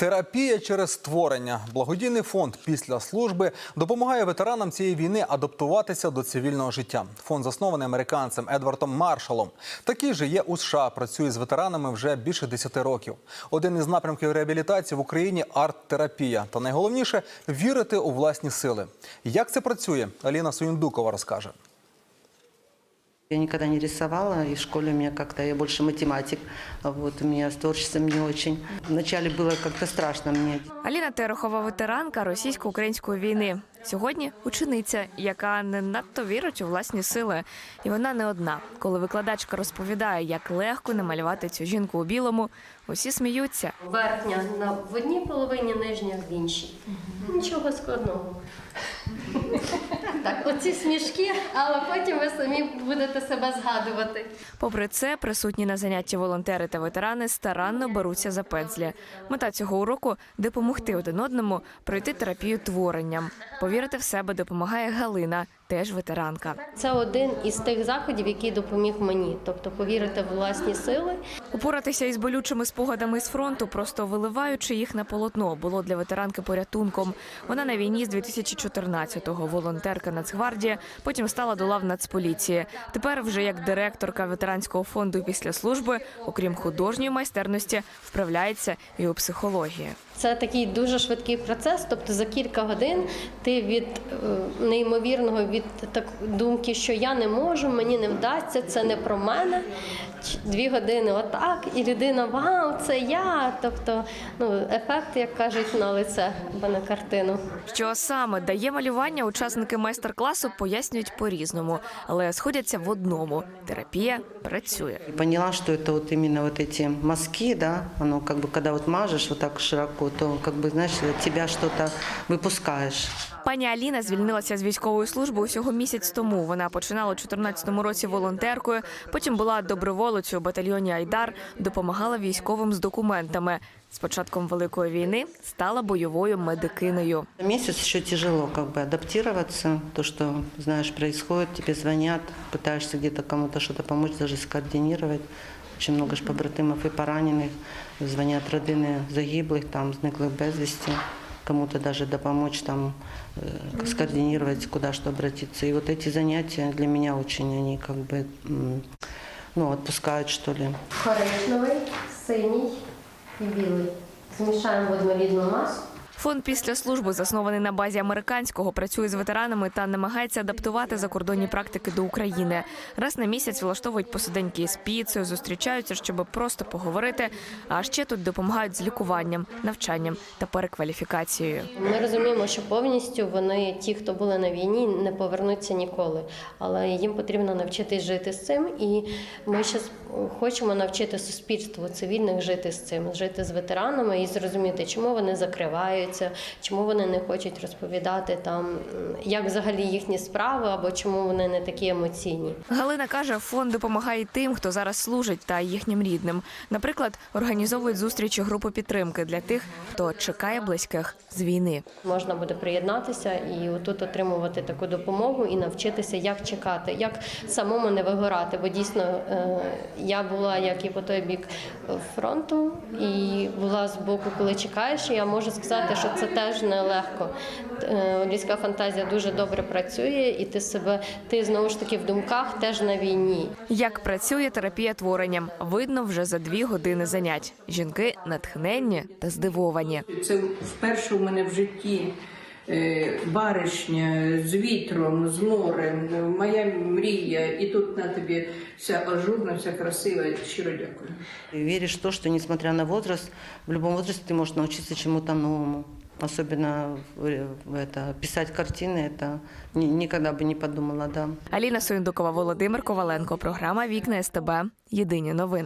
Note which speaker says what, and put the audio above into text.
Speaker 1: Терапія через створення. Благодійний фонд після служби допомагає ветеранам цієї війни адаптуватися до цивільного життя. Фонд заснований американцем Едвардом Маршалом. Такий же є у США. Працює з ветеранами вже більше 10 років. Один із напрямків реабілітації в Україні арт-терапія. Та найголовніше вірити у власні сили. Як це працює? Аліна Суєндукова розкаже.
Speaker 2: Я никогда не рисовала, и в школе у меня как-то, я больше математик, а вот у меня с творчеством не очень. Вначале было как-то страшно мне.
Speaker 3: Аліна Терехова ветеранка російсько-української війни. Сьогодні учениця, яка не надто вірить у власні сили. І вона не одна. Коли викладачка розповідає, як легко намалювати цю жінку у білому, усі сміються.
Speaker 4: Верхня на в одній половині, нижня в іншій. Нічого складного. Так, оці смішки, але потім ви самі будете себе згадувати.
Speaker 3: Попри це, присутні на занятті волонтери та ветерани старанно беруться за пензлі. Мета цього уроку допомогти один одному пройти терапію творенням. Повірити в себе допомагає Галина, теж ветеранка.
Speaker 4: Це один із тих заходів, який допоміг мені. Тобто повірити в власні сили.
Speaker 3: Упоратися із болючими спогадами з фронту, просто виливаючи їх на полотно, було для ветеранки порятунком. Вона на війні з 2014-го, волонтерка Нацгвардії, потім стала до лав Нацполіції. Тепер вже як директорка ветеранського фонду після служби, окрім художньої майстерності, вправляється і у психології.
Speaker 4: Це такий дуже швидкий процес. Тобто за кілька годин ти від е, неймовірного від так думки, що я не можу, мені не вдасться, це не про мене. Ч- Дві години отак, і людина вау, це я. Тобто, ну ефект, як кажуть, на лице або на картину.
Speaker 3: Що саме дає малювання, учасники майстер-класу пояснюють по-різному, але сходяться в одному: терапія працює.
Speaker 2: И поняла, что это вот именно вот эти мазки, да, оно как бы, когда вот мажешь вот так широко, то как бы, знаешь, от тебя что-то выпускаешь.
Speaker 3: Пані Аліна звільнилася з військової служби усього місяць тому. Вона починала у 14 році волонтеркою, потім була доброволицею у батальйоні Айдар, допомагала військовим з документами. З початком великої війни стала бойовою медикиною.
Speaker 2: Месяц еще тяжело как бы адаптироваться, то, что, знаешь, происходит, тебе звонят, пытаешься где-то кому-то что-то помочь, даже скоординировать. Очень много ж побратимов и поранених, звонят родини загиблих, там, зниклих безвісті, кому-то даже допомочь там э, скоординировать, куда что обратиться. И вот эти занятия для меня очень, они как бы, м, ну, отпускают, что ли.
Speaker 4: Коричневий, синій і білий. Змішаємо в однорідну масу.
Speaker 3: Фонд після служби, заснований на базі американського, працює з ветеранами та намагається адаптувати закордонні практики до України. Раз на місяць влаштовують посиденьки з піцею, зустрічаються, щоб просто поговорити. А ще тут допомагають з лікуванням, навчанням та перекваліфікацією.
Speaker 4: Ми розуміємо, що повністю вони, ті, хто були на війні, не повернуться ніколи. Але їм потрібно навчитись жити з цим. І ми зараз хочемо навчити суспільство цивільних жити з цим, жити з ветеранами і зрозуміти, чому вони закриваються, чому вони не хочуть розповідати там, як взагалі їхні справи, або чому вони не такі емоційні.
Speaker 3: Галина каже, фонд допомагає тим, хто зараз служить, та їхнім рідним. Наприклад, організовують зустрічі групи підтримки для тих, хто чекає близьких з війни.
Speaker 4: Можна буде приєднатися і отут отримувати таку допомогу і навчитися, як чекати, як самому не вигорати. Бо дійсно е, я була як і по той бік фронту, і була з боку, коли чекаєш. І я можу сказати, що це теж нелегко. Е, Людська фантазія дуже добре працює, і ти себе, ти знову ж таки в думках теж на війні.
Speaker 3: Як працює терапія творенням, видно вже за дві години занять. Жінки натхненні та здивовані.
Speaker 5: Це вперше у мене в житті е, баришня з вітром, з морем, моя мрія, і тут на тобі вся ажурна, вся красива. Щиро дякую.
Speaker 2: И веришь в то, что несмотря на возраст, в любом возрасте ты можешь научиться чему-то новому. Особенно в- в это, писать картины, это ни- никогда бы не подумала, да.
Speaker 3: Аліна Союндукова, Володимир Коваленко. Програма Вікна СТБ. Єдині новини.